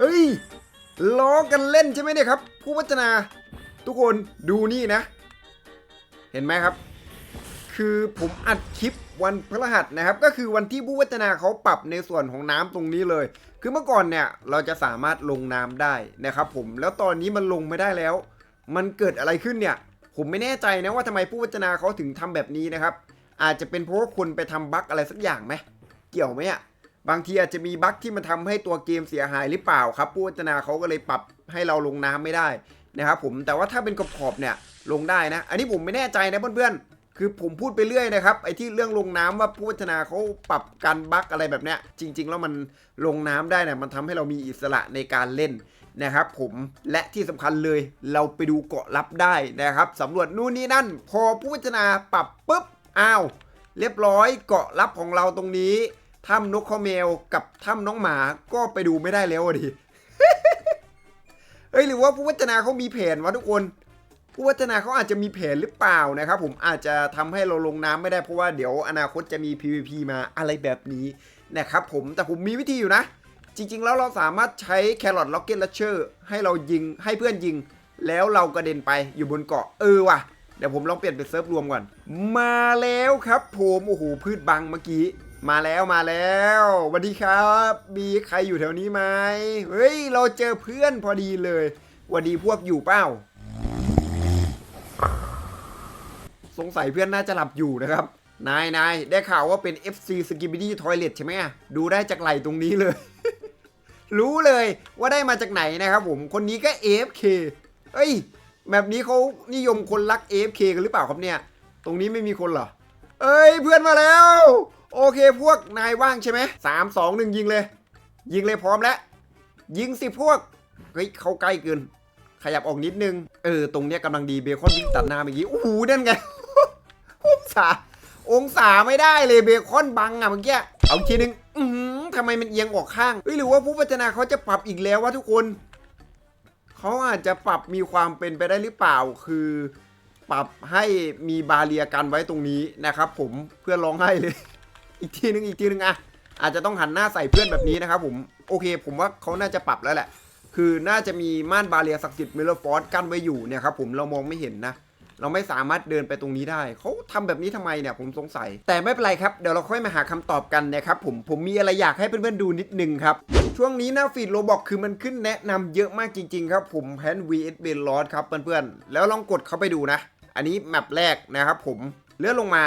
เฮ้ยล้อกันเล่นใช่ไหมเนี่ยครับ ผู้พัฒนา ทุกคนดูนี่นะ เห็นไหมครับ คือผมอัดคลิปวันพฤหัสนะครับ ก็คือวันที่ผู้พัฒนาเขาปรับในส่วนของน้ำตรงนี้เลย คือเมื่อก่อนเนี่ยเราจะสามารถลงน้ำได้นะครับ ผมแล้วตอนนี้มันลงไม่ได้แล้ว มันเกิดอะไรขึ้นเนี่ย ผมไม่แน่ใจนะว่าทำไมผู้พัฒนาเขาถึงทำแบบนี้นะครับ อาจจะเป็นเพราะว่าคนไปทำบั๊กอะไรสักอย่างไหมเกี่ยวไหมอะ บางทีอาจจะมีบั๊กที่มันทำให้ตัวเกมเสียหายหรือเปล่าครับ ผู้พัฒนาเขาก็เลยปรับให้เราลงน้ำไม่ได้นะครับผมแต่ว่าถ้าเป็นขอบเนี่ยลงได้นะ อันนี้ผมไม่แน่ใจนะเพื่อนๆคือผมพูดไปเรื่อยนะครับไอ้ที่เรื่องลงน้ำว่าผู้พัฒนาเขาปรับการบั๊กอะไรแบบเนี้ยจริง ๆ แล้วมันลงน้ำได้เนี่ยมันทำให้เรามีอิสระในการเล่นนะครับผมและที่สำคัญเลยเราไปดูเกาะลับได้นะครับสำรวจนู่นนี่นั่น พอผู้พัฒนาปรับปุ๊บอ้าวเรียบร้อยเกาะลับของเราตรงนี้ ถ้ำนกข้าวแมวกับถ้ำน้องหมาก็ไปดูไม่ได้แล้วดิเอ้ยหรือว่าผู้พัฒนาเขามีแผนวะทุกคน ผู้พัฒนาเขาอาจจะมีแผนหรือเปล่านะครับ ผมอาจจะทำให้เราลงน้ำไม่ได้เพราะว่าเดี๋ยวอนาคตจะมี PVP มาอะไรแบบนี้นะครับผมแต่ผมมีวิธีอยู่นะ จริง ๆ แล้วเราสามารถใช้แครอทล็อกเก็ตลัชเชอร์ให้เรายิงให้เพื่อนยิง แล้วเรากระเด็นไปอยู่บนเกาะเออว่ะเดี๋ยวผมลองเปลี่ยนเป็นเซิร์ฟรวมก่อน มาแล้วครับผมโอ้โหพืชบังเมื่อกี้ มาแล้วมาแล้วสวัสดีครับมีใครอยู่แถวนี้ไหมเฮ้ย เราเจอเพื่อนพอดีเลยสวัสดีพวกอยู่เป้า สงสัยเพื่อนน่าจะหลับอยู่นะครับ นายนายได้ข่าวว่าเป็น FC s k i b i d y Toilet ใช่ไหมดูได้จากไหลตรงนี้เลย รู้เลยว่าได้มาจากไหนนะครับผม คนนี้ก็ AFK เอ้ยแบบนี้เขานิยมคนรัก AFK กันหรือเปล่าครับเนี่ย ตรงนี้ไม่มีคนเหรอ เอ้ยเพื่อนมาแล้ว โอเคพวกนายว่างใช่ไหมสามสองหนึ่งยิงเลย ยิงเลยพร้อมแล้ว ยิงสิพวก เฮ้ยเขาใกล้เกิน ขยับออกนิดนึง เออ ตรงเนี้ยกำลังดีเบคอนวิ่งตัดหน้าเมื่อกี้โอ้โหนั่นไง องศา องศาไม่ได้เลยเบคอนบังอะเมื่อกี้ เอาทีนึง อือหือทำไมมันเอียงออกข้างเฮ้ยหรือว่าผู้พัฒนาเขาจะปรับอีกแล้ววะทุกคน เขาอาจจะปรับมีความเป็นไปได้หรือเปล่า คือปรับให้มีบาเรียกันไว้ตรงนี้นะครับผมเพื่อนร้องไห้เลย อีกทีนึงอีกทีนึงอะอาจจะต้องหันหน้าใส่เพื่อนแบบนี้นะครับผมโอเค ผมว่าเขาน่าจะปรับแล้วแหละ คือน่าจะมีม่านบาเรียศักดิ์สิทธิ์เมลฟอร์ดกั้นไว้อยู่เนี่ยครับผมเรามองไม่เห็นนะเราไม่สามารถเดินไปตรงนี้ได้ เขาทำแบบนี้ทำไมเนี่ยผมสงสัย แต่ไม่เป็นไรครับ เดี๋ยวเราค่อยมาหาคำตอบกันนะครับผม ผมมีอะไรอยากให้เพื่อนๆดูนิดนึงครับ ช่วงนี้หน้าฟีดโรบอกคือมันขึ้นแนะนำเยอะมากจริงๆครับผมแพน vs เบนลอสครับเพื่อนๆ แล้วลองกดเข้าไปดูนะ อันนี้แมปแรกนะครับผม เลื่อนลงมา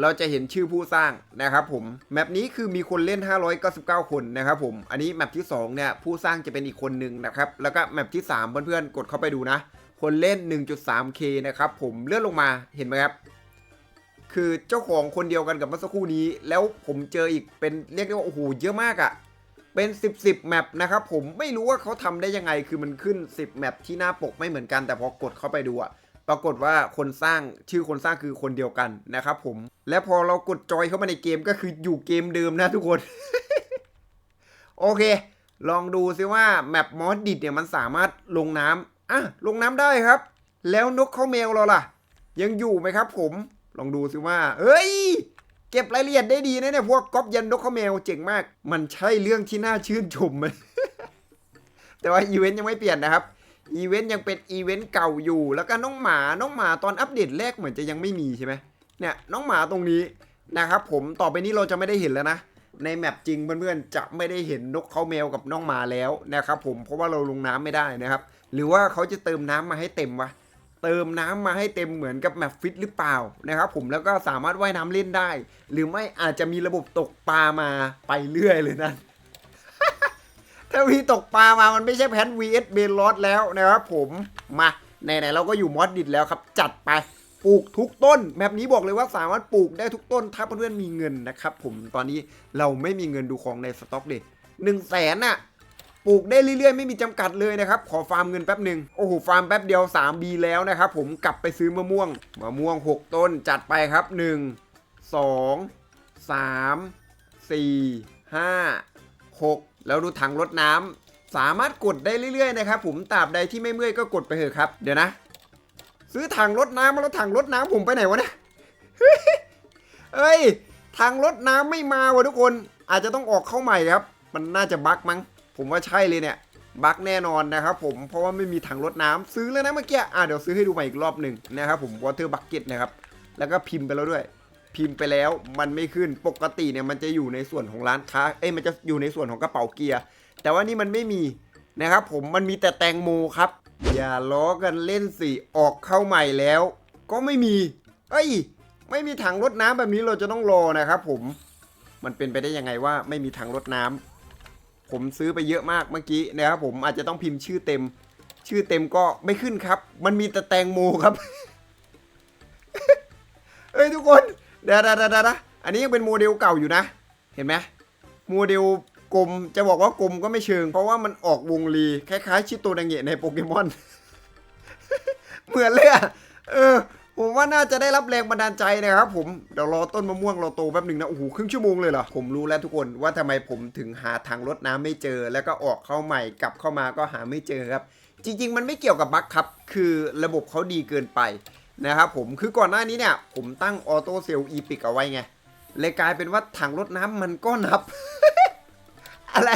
เราจะเห็นชื่อผู้สร้างนะครับผมแมปนี้คือมีคนเล่น 599 คนนะครับผมอันนี้แมปที่ 2 เนี่ย ผู้สร้างจะเป็นอีกคนหนึ่งนะครับแล้วก็แมปที่ 3 เพื่อนๆกดเข้าไปดูนะ คนเล่น 1.3k นะครับผมเลื่อนลงมาเห็นไหมครับคือเจ้าของคนเดียวกันกับเมื่อสักครู่นี้ แล้วผมเจออีกเป็นเรียกได้ว่าโอ้โหเยอะมากอะ่ะเป็น 10 10แมปนะครับผมไม่รู้ว่าเขาทำได้ยังไงคือมันขึ้น 10แมปที่หน้าปกไม่เหมือนกันแต่พอกดเข้าไปดูอะ ปรากฏว่าคนสร้างชื่อคนสร้างคือคนเดียวกันนะครับผม และพอเรากดจอยเข้ามาในเกมก็คืออยู่เกมเดิมนะทุกคน โอเค ลองดูซิว่าแมปมอสดิดเนี่ยมันสามารถลงน้ำอะลงน้ำได้ครับ แล้วนกเขาแมวเราล่ะ ยังอยู่ไหมครับผม ลองดูซิว่าเฮ้ย เก็บรายละเอียดได้ดีนะเนี่ยพวกก๊อปยันนกเขาแมวเจ๋งมาก มันใช่เรื่องที่น่าชื่นชมไหมแต่ว่าอีเวนต์ยังไม่เปลี่ยนนะครับ อีเวนต์ยังเป็นอีเวนต์เก่าอยู่ แล้วก็น้องหมาน้องหมาตอนอัปเดตแรกเหมือนจะยังไม่มีใช่ไหมเนี่ยน้องหมาตรงนี้นะครับผมต่อไปนี้เราจะไม่ได้เห็นแล้วนะ ในแมปจริงเพื่อนๆจะไม่ได้เห็นนกเขาแมวกับน้องหมาแล้วนะครับผมเพราะว่าเราลงน้ำไม่ได้นะครับ หรือว่าเขาจะเติมน้ำมาให้เต็มวะเติมน้ำมาให้เต็มเหมือนกับแมปฟิตหรือเปล่านะครับผมแล้วก็สามารถว่ายน้ำเล่นได้ หรือไม่อาจจะมีระบบตกปลามาไปเรื่อยเลยนะ ถ้ามีตกปลามามันไม่ใช่แพน vs เบนลอสแล้วนะครับผมมาไหนๆเราก็อยู่มอสดิดแล้วครับ จัดไปปลูกทุกต้นแบบนี้บอกเลยว่าสามารถปลูกได้ทุกต้น ถ้าเพื่อนๆมีเงินนะครับผมตอนนี้เราไม่มีเงินดูของในสต็อกเด็ดหนึ่งแสนน่ะปลูกได้เรื่อยๆ ไม่มีจำกัดเลยนะครับ ขอฟาร์มเงินแป๊บหนึ่งโอ้โหฟาร์มแป๊บเดียว 3B แล้วนะครับผมกลับไปซื้อมะม่วงมะม่วง 6 ต้นจัดไปครับ 1 2 3 4 5 6 แล้วดูถังรดน้ำสามารถกดได้เรื่อยๆนะครับผมตราบใดที่ไม่เมื่อยก็กดไปเถอะครับ เดี๋ยวนะ ซื้อถังรดน้ำมาแล้วถังรดน้ำผมไปไหนวะเนี่ยเอ้ยถังรดน้ำไม่มาวะทุกคน อาจจะต้องออกเข้าใหม่ครับ มันน่าจะบั๊กมั้ง ผมว่าใช่เลยเนี่ยบั๊กแน่นอนนะครับผมเพราะว่าไม่มีถังรดน้ำซื้อแล้วนะเมื่อกี้อะเดี๋ยวซื้อให้ดูใหม่อีกรอบหนึ่งนะครับผม water bucket นะครับแล้วก็พิมพ์ไปแล้วด้วย พิมพ์ไปแล้วมันไม่ขึ้นปกติเนี่ยมันจะอยู่ในส่วนของร้านค้าเอ้ยมันจะอยู่ในส่วนของกระเป๋าเกียร์ แต่ว่านี่มันไม่มีนะครับ ผมมันมีแต่แตงโมครับ อย่าล้อกันเล่นสิออกเข้าใหม่แล้ว ก็ไม่มี เอ้ย ไม่มีถังรดน้ำแบบนี้เราจะต้องรอนะครับ ผมมันเป็นไปได้ยังไงว่าไม่มีถังรดน้ำผมซื้อไปเยอะมากเมื่อกี้นะครับผมอาจจะต้องพิมพ์ชื่อเต็ม ชื่อเต็มก็ไม่ขึ้นครับ มันมีแต่แตงโมครับเอ้ยทุกคน เดี๋ยวเดี๋ยวเดี๋ยวเดี๋ยวอันนี้ยังเป็นโมเดลเก่าอยู่นะ เห็นไหมโมเดลกลมจะบอกว่ากลมก็ไม่เชิง เพราะว่ามันออกวงรีคล้ายๆ ชิโตดังเงะในโปเกมอน เหมือนเลยอะเออผมว่าน่าจะได้รับแรงบันดาลใจนะครับผม เดี๋ยวรอต้นมะม่วงราโตแป๊บหนึ่งนะโอ้โหครึ่งชั่วโมงเลยเหรอ ผมรู้แล้วทุกคนว่าทำไมผมถึงหาทางรดน้ำไม่เจอ แล้วก็ออกเข้าใหม่กลับเข้ามาก็หาไม่เจอครับ จริง ๆ มันไม่เกี่ยวกับบั๊กครับ คือระบบเขาดีเกินไป นะครับผมคือก่อนหน้านี้เนี่ย ผมตั้งออโต้เซลล์อีพิกเอาไว้ไงเลยกลายเป็นว่าถังรดน้ำมันก็นับ อะไร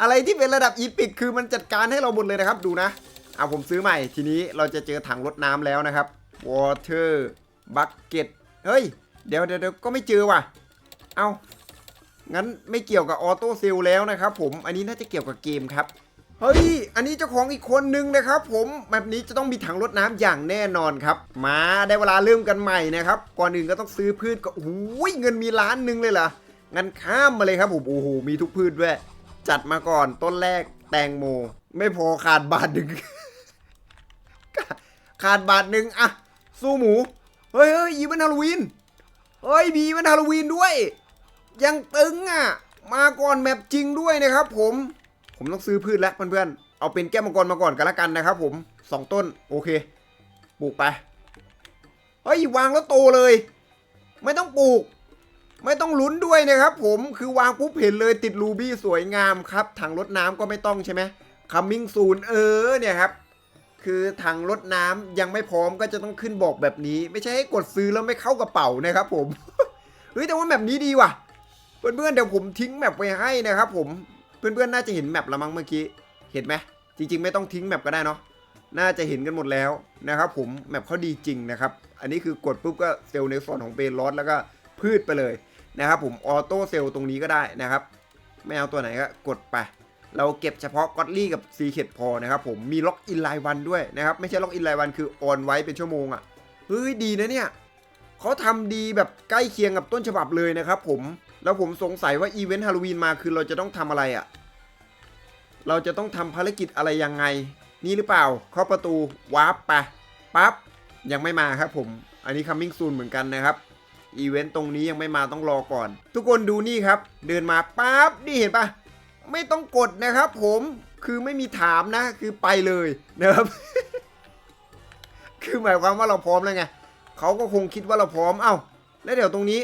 อะไรที่เป็นระดับอีพิกคือมันจัดการให้เราหมดเลยนะครับ ดูนะเอาผมซื้อใหม่ทีนี้เราจะเจอถังรดน้ำแล้วนะครับ water bucket เฮ้ย เดี๋ยวเดี๋ยวเดี๋ยวก็ไม่เจอว่ะ เอางั้นไม่เกี่ยวกับออโต้เซลแล้วนะครับผม อันนี้น่าจะเกี่ยวกับเกมครับ เฮ้ย อันนี้เจ้าของอีกคนนึงนะครับผมแบบนี้จะต้องมีถังรดน้ำอย่างแน่นอนครับ มาได้เวลาเริ่มกันใหม่นะครับ ก่อนอื่นก็ต้องซื้อพืชก็โอ้ยเงินมีล้านหนึ่งเลยเหรอ งั้นข้ามมาเลยครับผมโอ้โหมีทุกพืชด้วย จัดมาก่อนต้นแรกแตงโม ไม่พอขาดบาทหนึ่งขาดบาทหนึ่งอะสู้หมู เฮ้ยเฮ้ยอีเวนฮาโลวีน เฮ้ยมีอีเวนฮาโลวีนด้วย ยังตึงอะ มาก่อนแมปจริงด้วยนะครับผม ผมต้องซื้อพืชแล้วเพื่อนๆ เอาเป็นแก้วมังกรมาก่อนกันละกันนะครับผมสองต้นโอเค ปลูกไป เฮ้ยวางแล้วโตเลย ไม่ต้องปลูก ไม่ต้องลุ้นด้วยนะครับผมคือวางปุ๊บเห็นเลยติดรูบี้สวยงามครับถังรดน้ำก็ไม่ต้องใช่ไหมคัมมิ่งซูนเออเนี่ยครับคือถังรดน้ำยังไม่พร้อมก็จะต้องขึ้นบอกแบบนี้ ไม่ใช่ให้กดซื้อแล้วไม่เข้ากระเป๋านะครับผมเฮ้ยแต่ว่าแบบนี้ดีว่ะเพื่อนๆเดี๋ยวผมทิ้งแมปไว้ให้นะครับผม เพื่อนๆน่าจะเห็นแมปละมั้งเมื่อกี้เห็นไหมจริง ๆ ไม่ต้องทิ้งแมปก็ได้เนาะน่าจะเห็นกันหมดแล้วนะครับผมแมปเขาดีจริงนะครับ อันนี้คือกดปุ๊บก็เซลล์ในส่วนของเบนลอสแล้วก็พืชไปเลยนะครับผมออโต้เซลล์ตรงนี้ก็ได้นะครับไม่เอาตัวไหนก็กดไป เราเก็บเฉพาะก็อตลี่กับซีเคดพอนะครับผมมีล็อกอินรายวันด้วยนะครับไม่ใช่ล็อกอินรายวันคือออนไว้เป็นชั่วโมงอะ่ะเฮ้ยดีนะเนี่ยเขาทำดีแบบใกล้เคียงกับต้นฉบับเลยนะครับผม แล้วผมสงสัยว่าอีเวนต์ฮาโลวีนมาคือเราจะต้องทำอะไรอะ่ะ เราจะต้องทำภารกิจอะไรยังไง นี่หรือเปล่าเคาะประตูวาร์ปไปปั๊บยังไม่มาครับผม อันนี้ coming soon เหมือนกันนะครับอีเวนต์ตรงนี้ยังไม่มาต้องรอก่อน ทุกคนดูนี่ครับ เดินมาปั๊บนี่เห็นปะไม่ต้องกดนะครับ ผมคือไม่มีถามนะ คือไปเลยนะครับ คือหมายความว่าเราพร้อมแล้วไงเขาก็คงคิดว่าเราพร้อมเอ้า แล้วเดี๋ยวตรงนี้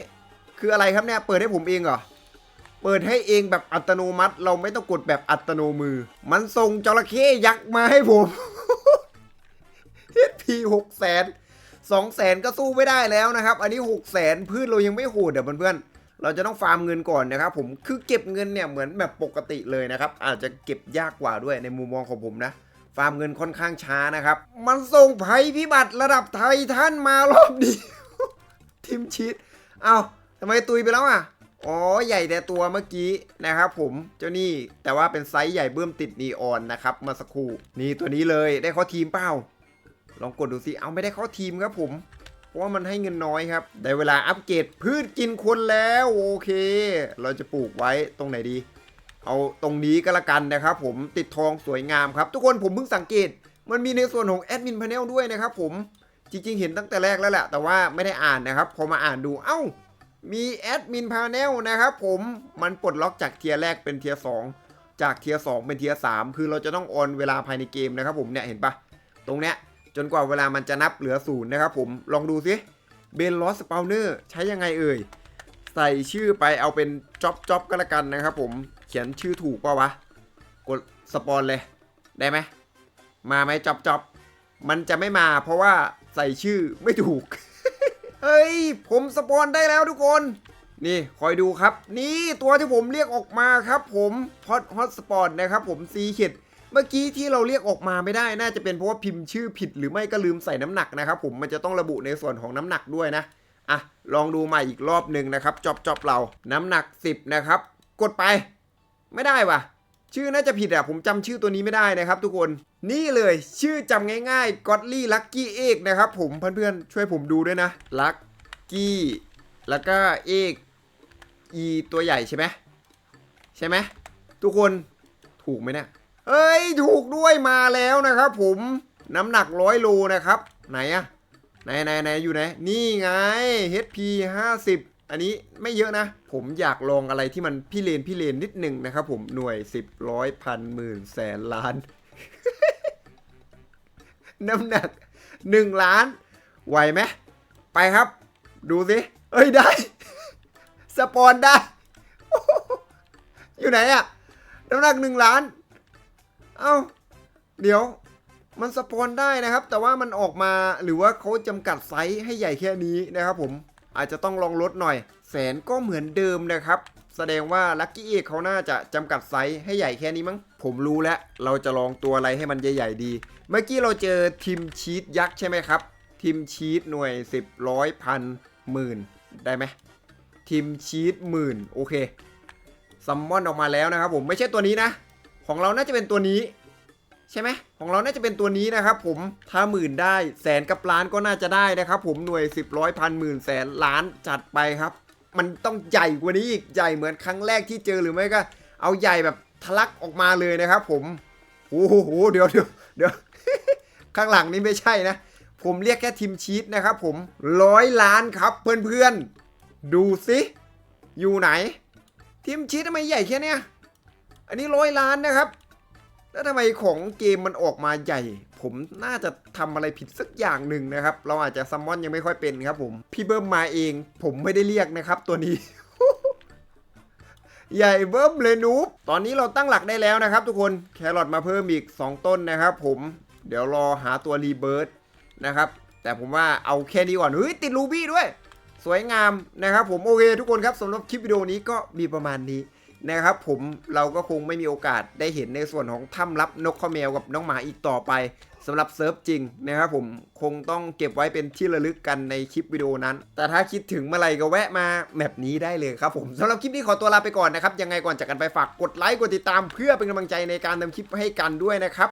คืออะไรครับเนี่ยเปิดให้ผมเองเหรอเปิดให้เองแบบอัตโนมัติ เราไม่ต้องกดแบบอัตโนมือ มันส่งจระเข้ยักษ์มาให้ผมเฮดพีหกแสนสองแสนก็สู้ไม่ได้แล้วนะครับ อันนี้หกแสนพืชเรายังไม่โหดเดี๋ยวเพื่อนๆเราจะต้องฟาร์มเงินก่อนนะครับ ผมคือเก็บเงินเนี่ยเหมือนแบบปกติเลยนะครับ อาจจะเก็บยากกว่าด้วยในมุมมองของผมนะฟาร์มเงินค่อนข้างช้านะครับ มันส่งภัยพิบัติระดับไทยท่านมารอบนี้ ทีมชีตเอา ทำไมตุยไปแล้วอะ อ๋อใหญ่แต่ตัวเมื่อกี้นะครับผมเจ้านี่แต่ว่าเป็นไซส์ใหญ่เบื้อมติดนีออนนะครับมาสักครู่นี่ตัวนี้เลยได้ข้อทีมเปล่า ลองกดดูสิเอาไม่ได้ข้อทีมครับผมเพราะว่ามันให้เงินน้อยครับ ได้เวลาอัปเกรดพืชกินคนแล้วโอเค เราจะปลูกไว้ตรงไหนดี เอาตรงนี้ก็แล้วกันนะครับผมติดทองสวยงามครับ ทุกคนผมเพิ่งสังเกต มันมีในส่วนของแอดมินพาเนลด้วยนะครับผมจริงๆ เห็นตั้งแต่แรกแล้วแหละแต่ว่าไม่ได้อ่านนะครับ พอมาอ่านดูเอ้า มีแอดมินพาเนลนะครับผมมันปลดล็อกจากเทียร์แรกเป็นเทียร์สองจากเทียร์สองเป็นเทียร์สามคือเราจะต้องออนเวลาภายในเกมนะครับผมเนี่ยเห็นปะตรงเนี้ยจนกว่าเวลามันจะนับเหลือศูนย์นะครับผมลองดูสิเบนลอสเปาเนอร์ใช้ยังไงเอ่ย ใส่ชื่อไปเอาเป็นจ็อบจ็อบก็แล้วกันนะครับผมเขียนชื่อถูกป่าวะ กดสปอนเลย ได้ไหม มาไหมจ็อบจ็อบมันจะไม่มาเพราะว่าใส่ชื่อไม่ถูก เฮ้ย ผมสปอนได้แล้วทุกคน นี่คอยดูครับ นี่ตัวที่ผมเรียกออกมาครับ ผมฮอตฮอตสปอร์ตนะครับผมซีเข็ดเมื่อกี้ที่เราเรียกออกมาไม่ได้น่าจะเป็นเพราะว่าพิมพ์ชื่อผิดหรือไม่ก็ลืมใส่น้ำหนักนะครับผมมันจะต้องระบุในส่วนของน้ำหนักด้วยนะอะลองดูใหม่อีกรอบหนึ่งนะครับจอบจอบเราน้ำหนัก 10 นะครับ กดไป ไม่ได้ว่ะ ชื่อน่าจะผิดอะผมจำชื่อตัวนี้ไม่ได้นะครับทุกคนนี่เลยชื่อจำง่ายๆ Godly Lucky Egg นะครับผมเพื่อนๆช่วยผมดูด้วยนะ Lucky แล้วก็เอกอีตัวใหญ่ใช่ไหมใช่ไหมทุกคนถูกไหมเนี่ยเอ้ยถูกด้วยมาแล้วนะครับผมน้ำหนักร้อยโลนะครับ ไหนอะไหนไหนไหนอยู่ไหน นี่ไง HP 50 อันนี้ไม่เยอะนะ ผมอยากลองอะไรที่มันพี่เลนพี่เลนนิดหนึ่งนะครับผมหน่วย10ร้อยพันหมื่นแสนล้าน น้ำหนัก1ล้าน ไหวไหมไปครับ ดูสิ เอ้ยได้ สปอนได้ อยู่ไหนอะน้ำหนักหนึ่งล้าน เอ้า เดี๋ยวมันสปอนได้นะครับ แต่ว่ามันออกมาหรือว่าเขาจำกัดไซส์ให้ใหญ่แค่นี้นะครับผม อาจจะต้องลองลดหน่อย แสนก็เหมือนเดิมนะครับ แสดงว่าลัคกี้เอกเขาน่าจะจำกัดไซส์ให้ใหญ่แค่นี้มั้ง ผมรู้แล้ว เราจะลองตัวอะไรให้มันใหญ่ๆดี เมื่อกี้เราเจอทีมชีตยักษ์ใช่ไหมครับ ทีมชีตหน่วย 10ร้อยพันหมื่นได้ไหมทีมชีตหมื่นโอเคซัมมอนออกมาแล้วนะครับผมไม่ใช่ตัวนี้นะ ของเราน่าจะเป็นตัวนี้ ใช่ไหมของเราน่าจะเป็นตัวนี้นะครับผมถ้าหมื่นได้แสนกับล้านก็น่าจะได้นะครับผมหน่วย10ร้อยพันหมื่นแสนล้านจัดไปครับ มันต้องใหญ่กว่านี้อีกใหญ่เหมือนครั้งแรกที่เจอหรือไม่ก็ เอาใหญ่แบบทะลักออกมาเลยนะครับ ผมโอ้โหเดี๋ยวเดี๋ยวเดี๋ยวข้างหลังนี้ไม่ใช่นะ ผมเรียกแค่ทีมชีตนะครับผมร้อยล้านครับเพื่อนๆ ดูสิอยู่ไหนทีมชีตทำไมใหญ่แค่เนี้ยอันนี้ร้อยล้านนะครับ แล้วทำไมของเกมมันออกมาใหญ่ ผมน่าจะทำอะไรผิดสักอย่างหนึ่งนะครับ เราอาจจะซัมมอนยังไม่ค่อยเป็นครับผม พี่เบิ้มมาเอง ผมไม่ได้เรียกนะครับตัวนี้ ใหญ่เบิ้มเลยนูบตอนนี้เราตั้งหลักได้แล้วนะครับ ทุกคน แครอทมาเพิ่มอีก 2 ต้นนะครับผม เดี๋ยวรอหาตัวรีเบิร์ดนะครับ แต่ผมว่าเอาแค่นี้ก่อน เฮ้ยติดรูบี้ด้วย สวยงามนะครับผม โอเคทุกคนครับสำหรับคลิปวิดีโอนี้ก็มีประมาณนี้ นะครับผมเราก็คงไม่มีโอกาสได้เห็นในส่วนของถ้ำลับนกข้อแมวกับน้องหมาอีกต่อไปสำหรับเซิร์ฟจริงนะครับผมคงต้องเก็บไว้เป็นที่ระลึกกันในคลิปวิดีโอนั้น แต่ถ้าคิดถึงเมื่อไหร่ก็แวะมาแมปนี้ได้เลยครับผมสำหรับคลิปนี้ขอตัวลาไปก่อนนะครับ ยังไงก่อนจากกันไปฝากกดไลค์กดติดตามเพื่อเป็นกำลังใจในการทำคลิปให้กันด้วยนะครับ